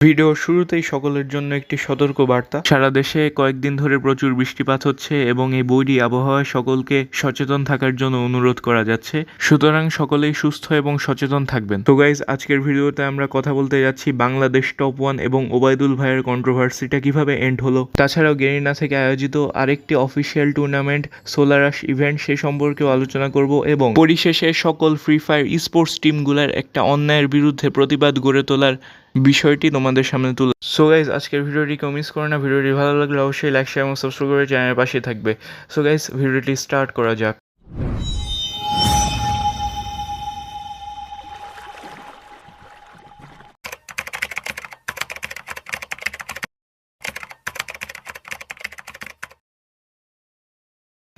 Video শুরুতেই সকলের জন্য একটি সতর্ক বার্তা সারা দেশে কয়েকদিন ধরে প্রচুর বৃষ্টিপাত হচ্ছে এবং এই বৈরী আবহাওয়ায় সকলকে সচেতন থাকার জন্য অনুরোধ করা যাচ্ছে। সুতরাং সকলেই সুস্থ এবং সচেতন থাকবেন। তো গাইজ আজকের ভিডিওতে আমরা কথা বলতে যাচ্ছি বাংলাদেশ টপ ওয়ান এবং ওবায়দুল ভাইয়ের কন্ট্রোভার্সিটা কীভাবে এন্ড হলো। তাছাড়াও গেরিনা থেকে আয়োজিত আরেকটি অফিসিয়াল টুর্নামেন্ট সোলারাস ইভেন্ট সে সম্পর্কেও আলোচনা করব এবং পরিশেষে সকল ফ্রি ফায়ার স্পোর্টস টিমগুলোর একটা অন্যায়ের বিরুদ্ধে প্রতিবাদ গড়ে তোলার বিষয়টি তোমাদের সামনে তুলে সো গাইজ আজকের ভিডিওটি কেউ মিস করো না। ভিডিওটি ভালো লাগলে অবশ্যই লাইক শেয়ার এবং সাবস্ক্রাইব করে চ্যানেলের পাশে থাকবে। সো গাইজ ভিডিওটি স্টার্ট করা যাক।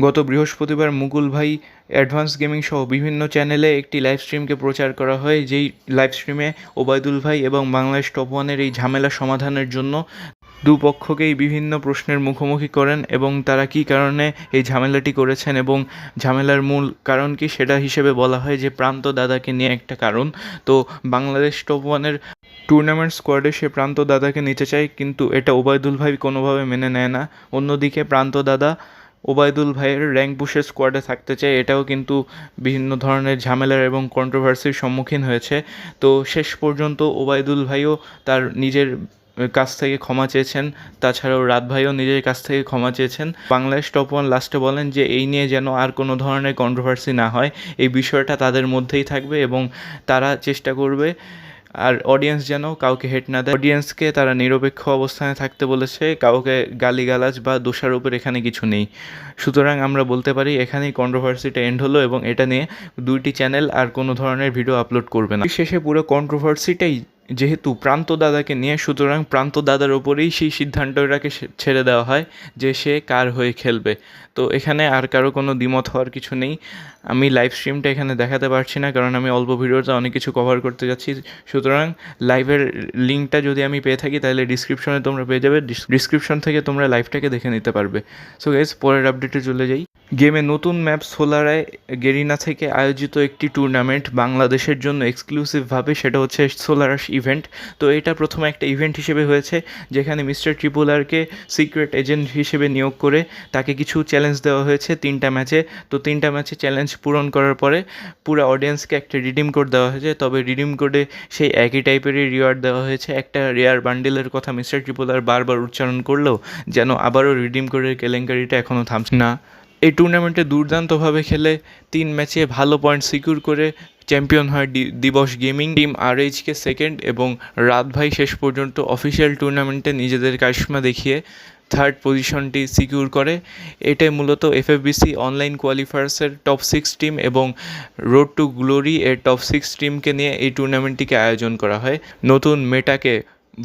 গত বৃহস্পতিবার মুকুল ভাই অ্যাডভান্স গেমিং সহ বিভিন্ন চ্যানেলে একটি লাইভ স্ট্রিমকে প্রচার করা হয়, যেই লাইভ স্ট্রিমে ওবায়দুল ভাই এবং বাংলাদেশ টপ ওয়ানের এই ঝামেলা সমাধানের জন্য দুপক্ষকেই বিভিন্ন প্রশ্নের মুখোমুখি করেন এবং তারা কী কারণে এই ঝামেলাটি করেছেন এবং ঝামেলার মূল কারণ কি সেটা হিসেবে বলা হয় যে প্রান্ত দাদাকে নিয়ে একটা কারণ। তো বাংলাদেশ টপ ওয়ানের টুর্নামেন্ট স্কোয়াডে সে প্রান্ত দাদাকে নিতে চায়, কিন্তু এটা ওবায়দুল ভাই কোনোভাবে মেনে নেয় না। অন্যদিকে প্রান্ত দাদা ওবায়দুল ভাইয়ের র্যাঙ্ক বুশের স্কোয়াডে থাকতে চায়, এটাও কিন্তু বিভিন্ন ধরনের ঝামেলার এবং কন্ট্রোভার্সির সম্মুখীন হয়েছে। তো শেষ পর্যন্ত ওবায়দুল ভাইও তার নিজের কাছ থেকে ক্ষমা চেয়েছেন, তাছাড়াও রাত ভাইও নিজের কাছ থেকে ক্ষমা চেয়েছেন। বাংলাদেশ টপ ওয়ান লাস্টে বলেন যে, এই নিয়ে যেন আর কোনো ধরনের কন্ট্রোভার্সি না হয়, এই বিষয়টা তাদের মধ্যেই থাকবে এবং তারা চেষ্টা করবে আর অডিয়েন্স যেন কাউকে হেট না দেয় অডিয়েন্সকে তারা নিরপেক্ষ অবস্থানে থাকতে বলেছে, কাউকে গালিগালাজ বা দোষারোপের এখানে কিছু নেই। সুতরাং আমরা বলতে পারি, এখানেই কন্ট্রোভার্সিটা এন্ড হলো এবং এটা নিয়ে দুইটি চ্যানেল আর কোনো ধরনের ভিডিও আপলোড করবে না। শেষে পুরো কন্ট্রোভার্সিটাই যেহেতু প্রান্ত দাদাকে নিয়ে, সুতরাং প্রান্ত দাদার ওপরেই সেই সিদ্ধান্তটাকে ছেড়ে দেওয়া হয় যে সে কার হয়ে খেলবে। তো এখানে আর কারও কোনো দ্বিমত হওয়ার কিছু নেই। আমি লাইভ স্ট্রিমটা এখানে দেখাতে পারছি না, কারণ আমি অল্প ভিডিওতে অনেক কিছু কভার করতে যাচ্ছি। সুতরাং লাইভের লিঙ্কটা যদি আমি পেয়ে থাকি, তাহলে ডিসক্রিপশনে তোমরা পেয়ে যাবে। ডিসক্রিপশন থেকে তোমরা লাইভটাকে দেখে নিতে পারবে। সো গাইজ পরের আপডেটে চলে যাই। গেমে নতুন ম্যাপ সোলারায় গেরিনা থেকে আয়োজিত একটি টুর্নামেন্ট বাংলাদেশের জন্য এক্সক্লুসিভভাবে সেটা হচ্ছে সোলারাস ইভেন্ট। তো এটা প্রথমে একটা ইভেন্ট হিসেবে হয়েছে, যেখানে মিস্টার ট্রিপুলারকে সিক্রেট এজেন্ট হিসেবে নিয়োগ করে তাকে কিছু চ্যালেঞ্জ দেওয়া হয়েছে তিনটা ম্যাচে। তো তিনটা ম্যাচে চ্যালেঞ্জ পূরণ করার পরে পুরো অডিয়েন্সকে একটা রিডিম কোড দেওয়া হয়েছে। তবে রিডিম কোডে সেই একই টাইপেরই রিওয়ার্ড দেওয়া হয়েছে। একটা রেয়ার বান্ডেলের কথা মিস্টার ট্রিপুলার বারবার উচ্চারণ করলেও যেন আবারও রিডিম কোডের কেলেঙ্কারিটা এখনও থামছে না। এই টুর্নামেন্টে দুর্দান্তভাবে খেলে তিন ম্যাচে ভালো পয়েন্ট সিকিউর করে চ্যাম্পিয়ন হয় দিবস gaming team R HK second এবং রাত ভাই শেষ পর্যন্ত অফিসিয়াল টুর্নামেন্টে নিজেদের কারিশমা দেখিয়ে থার্ড পজিশনটি সিকিউর করে। এটাই মূলত এফএফবিসি অনলাইন কোয়ালিফায়ার্সের টপ সিক্স টিম এবং রোড টু গ্লোরি এর টপ সিক্স টিমকে নিয়ে এই টুর্নামেন্টটিকে আয়োজন করা হয়। নতুন মেটাকে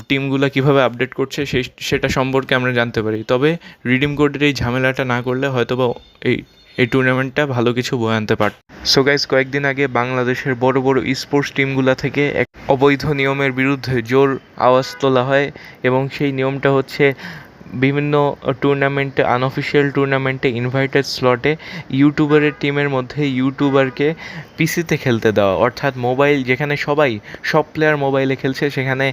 টিমগুলো কীভাবে আপডেট করছে সেই, সেটা সম্পর্কে আমরা জানতে পারি। তবে রিডিম কোডের এই ঝামেলাটা না করলে হয়তো বা এই এই টুর্নামেন্টটা ভালো কিছু বয়ে আনতে পারত। সো গাইজ কয়েকদিন আগে বাংলাদেশের বড় বড় স্পোর্টস টিমগুলো থেকে এক অবৈধ নিয়মের বিরুদ্ধে জোর আওয়াজ তোলা হয় এবং সেই নিয়মটা হচ্ছে বিভিন্ন টুর্নামেন্টে আনঅফিসিয়াল টুর্নামেন্টে ইনভাইটেড স্লটে ইউটিউবারের টিমের মধ্যে ইউটিউবারকে পিসিতে খেলতে দেওয়া। অর্থাৎ মোবাইল যেখানে সবাই, সব প্লেয়ার মোবাইলে খেলছে, সেখানে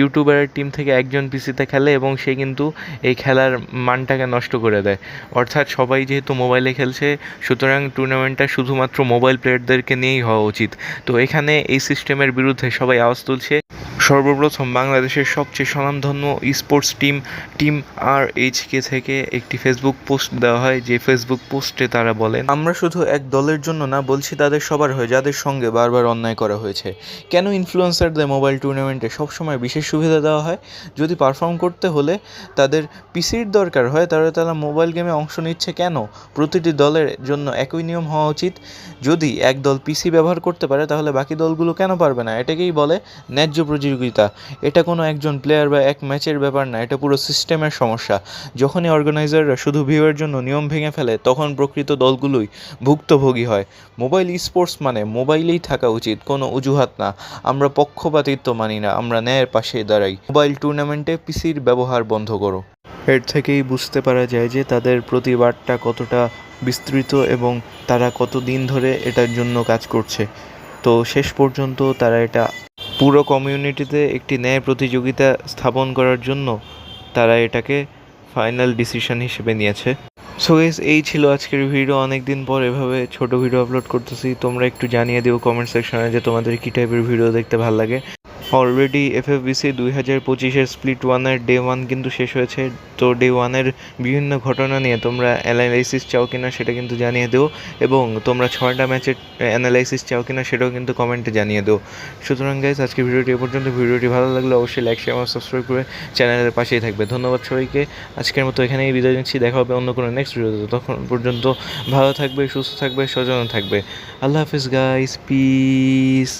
ইউটিউবারের টিম থেকে একজন পিসিতে খেলে এবং সে কিন্তু এই খেলার মানটাকে নষ্ট করে দেয়। অর্থাৎ সবাই যেহেতু মোবাইলে খেলছে, সুতরাং টুর্নামেন্টটা শুধুমাত্র মোবাইল প্লেয়ারদেরকে নিয়েই হওয়া উচিত। তো এখানে এই সিস্টেমের বিরুদ্ধে সবাই আওয়াজ তুলছে। সর্বপ্রথম বাংলাদেশের সবচেয়ে স্বনামধন্য sports team team R HK থেকে একটি ফেসবুক পোস্ট দেওয়া হয়, যে ফেসবুক পোস্টে তারা বলেন, আমরা শুধু এক দলের জন্য না, বলছি তাদের সবার হয়ে, যাদের সঙ্গে বারবার অন্যায় করা হয়েছে। কেন ইনফ্লুয়েন্সারদের মোবাইল টুর্নামেন্টে সবসময় বিশেষ সুবিধা দেওয়া হয়? যদি পারফর্ম করতে হলে তাদের পিসির দরকার হয়, তাহলে তারা মোবাইল গেমে অংশ নিচ্ছে কেন? প্রতিটি দলের জন্য একই নিয়ম হওয়া উচিত। যদি এক দল পিসি ব্যবহার করতে পারে, তাহলে বাকি দলগুলো কেন পারবে না? এটাকেই বলে ন্যায্য প্রতিযোগিতা এটা কোনো একজন প্লেয়ার বা এক ম্যাচের ব্যাপার না, এটা পুরো সিস্টেমের সমস্যা। যখনই অর্গানাইজাররা শুধু ভিউয়ের জন্য নিয়ম ভেঙে ফেলে, তখন প্রকৃত দলগুলোই ভুক্তভোগী হয়। মোবাইল স্পোর্টস মানে মোবাইলেই থাকা উচিত, কোনো অজুহাত না। আমরা পক্ষপাতিত্ব মানি না, আমরা ন্যায়ের পাশে দাঁড়াই। মোবাইল টুর্নামেন্টে পিসির ব্যবহার বন্ধ করো। এর থেকেই বুঝতে পারা যায় যে তাদের প্রতিবাদটা কতটা বিস্তৃত এবং তারা কত দিন ধরে এটার জন্য কাজ করছে। তো শেষ পর্যন্ত তারা এটা পুরো কমিউনিটিতে একটি ন্যায় প্রতিযোগিতা স্থাপন করার জন্য তারা এটাকে ফাইনাল ডিসিশন হিসেবে নিয়েছে। সো গেস এই ছিল আজকের ভিডিও। অনেক দিন পর এভাবে ছোট ভিডিও আপলোড করতেছি। তোমরা একটু জানিয়ে দিও কমেন্ট সেকশনে যে তোমাদের কী টাইপের ভিডিও দেখতে ভালো লাগে। অলরেডি এফ এফ বিসি দুই হাজার পঁচিশের স্প্লিট ওয়ানের ডে ওয়ান কিন্তু শেষ হয়েছে। তো ডে ওয়ানের বিভিন্ন ঘটনা নিয়ে তোমরা অ্যানালাইসিস চাও কিনা সেটা কিন্তু জানিয়ে দিও এবং তোমরা ছয়টা ম্যাচের অ্যানালাইসিস চাও কিনা সেটাও কিন্তু কমেন্টে জানিয়ে দিও। সুতরাং গাইজ আজকে ভিডিওটি এ পর্যন্ত। ভিডিওটি ভালো লাগলে অবশ্যই লাইক শেয়ার সাবস্ক্রাইব করে চ্যানেলের পাশেই থাকবে। ধন্যবাদ সবাইকে। আজকের মতো এখানেই বিদায় নিচ্ছি। দেখা হবে অন্য কোনো নেক্সট ভিডিওতে তখন পর্যন্ত ভালো থাকবে, সুস্থ থাকবে, সচেতন থাকবে। আল্লাহ হাফিজ গাইস পিস